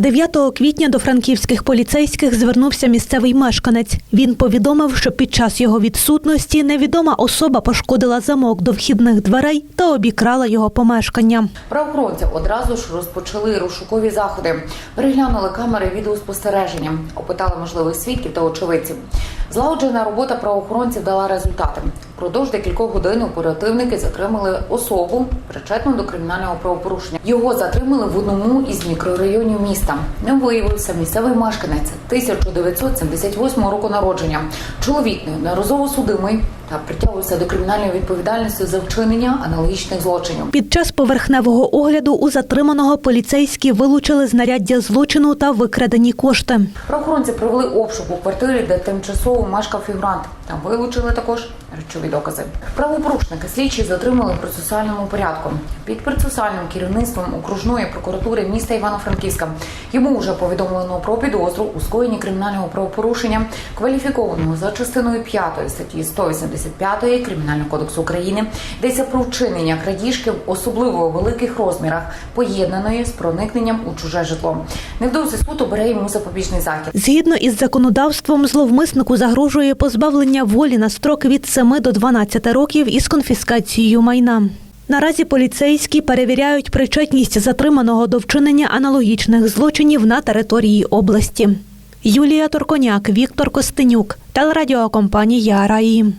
9 квітня до франківських поліцейських звернувся місцевий мешканець. Він повідомив, що під час його відсутності невідома особа пошкодила замок до вхідних дверей та обікрала його помешкання. Правоохоронці одразу ж розпочали розшукові заходи, переглянули камери відеоспостереження, опитали можливих свідків та очевидців. Злагоджена робота правоохоронців дала результати. Впродовж декількох годин оперативники затримали особу, причетну до кримінального правопорушення. Його затримали в одному із мікрорайонів міста. Ним виявився місцевий мешканець 1978 року народження. Чоловік неодноразово судимий та притягувався до кримінальної відповідальності за вчинення аналогічних злочинів. Під час поверхневого огляду у затриманого поліцейські вилучили знаряддя злочину та викрадені кошти. Правоохоронці провели обшук у квартирі, де тимчасово мешкав фігурант. Там вилучили також речові докази. Правопорушника слідчі затримали в процесуальному порядку під процесуальним керівництвом окружної прокуратури міста Івано-Франківська. Йому вже повідомлено про підозру у скоєнні кримінального правопорушення, кваліфікованого за частиною 5 статті 185 Кримінального кодексу України, йдеться про вчинення крадіжки в особливо великих розмірах, поєднаної з проникненням у чуже житло. Невдовзі суд обере йому запобіжний захід. Згідно із законодавством, зловмиснику загрожує позбавлення волі на строки від 7 до 12 років із конфіскацією майна. Наразі поліцейські перевіряють причетність затриманого до вчинення аналогічних злочинів на території області. Юлія Торконяк, Віктор Костенюк, телерадіокомпанія Раї.